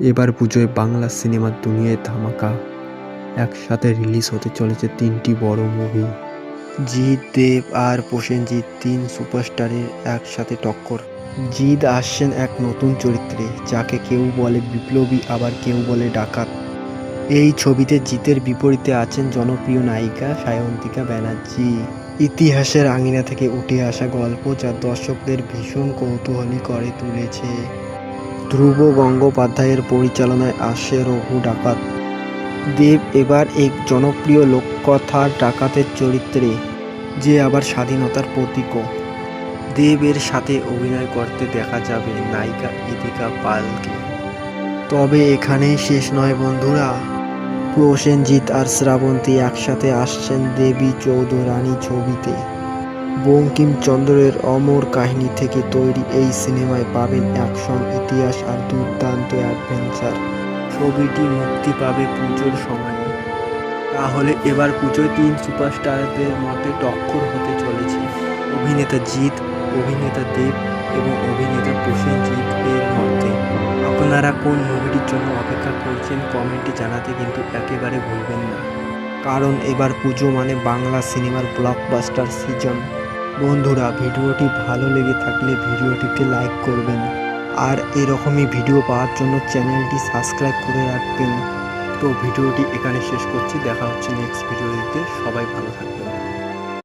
এবার পুজোয় বাংলা সিনেমার দুনিয়ায় ধামাকা। একসাথে রিলিজ হতে চলেছে তিনটি বড় মুভি জিৎ দেব আর প্রসেনজিৎ তিন সুপারস্টারের একসাথে টক্কর। জিৎ আসছেন এক নতুন চরিত্রে, যাকে কেউ বলে বিপ্লবী, আবার কেউ বলে ডাকাত। এই ছবিতে জিতের বিপরীতে আছেন জনপ্রিয় নায়িকা সায়ন্তিকা ব্যানার্জি। ইতিহাসের আঙিনা থেকে উঠে আসা গল্প যা দর্শকদের ভীষণ কৌতূহলী করে তুলেছে। ধ্রুব গঙ্গোপাধ্যায়ের পরিচালনায় আসে রঘু ডাকাত। দেব এবার এক জনপ্রিয় লোককথার ডাকাতের চরিত্রে, যে আবার স্বাধীনতার প্রতীকও দেবের সাথে অভিনয় করতে দেখা যাবে নায়িকা ইদিকা পালকে। তবে এখানেই শেষ নয় বন্ধুরা। প্রসেনজিৎ আর শ্রাবন্তী একসাথে আসছেন দেবী চৌধুরানী ছবিতে। বঙ্কিমচন্দ্রের অমর কাহিনী থেকে তৈরি এই সিনেমায় পাবেন অ্যাকশন, ইতিহাস আর দুর্দান্ত অ্যাডভেঞ্চার। ছবিটি মুক্তি পাবে পুজোর সময়ে। তাহলে এবার পুজোয় তিন সুপারস্টারদের মধ্যে টক্কর হতে চলেছে। অভিনেতা জিৎ, অভিনেতা দেব এবং অভিনেতা প্রসেনজিৎ এর মধ্যে আপনারা কোন মুভিটির জন্য অপেক্ষা করছেন কমেন্টে জানাতে কিন্তু একেবারে ভুলবেন না। কারণ এবার পুজো মানে বাংলা সিনেমার ব্লকবাস্টার সিজন বন্ধুরা, ভিডিওটি ভালো লেগে থাকলে ভিডিওটিতে লাইক করবেন। আর এরকমই ভিডিও পাওয়ার জন্য চ্যানেলটি সাবস্ক্রাইব করে রাখবেন। তো ভিডিওটি এখানে শেষ করছি। দেখা হচ্ছে নেক্সট ভিডিওতে সবাই ভালো থাকবেন।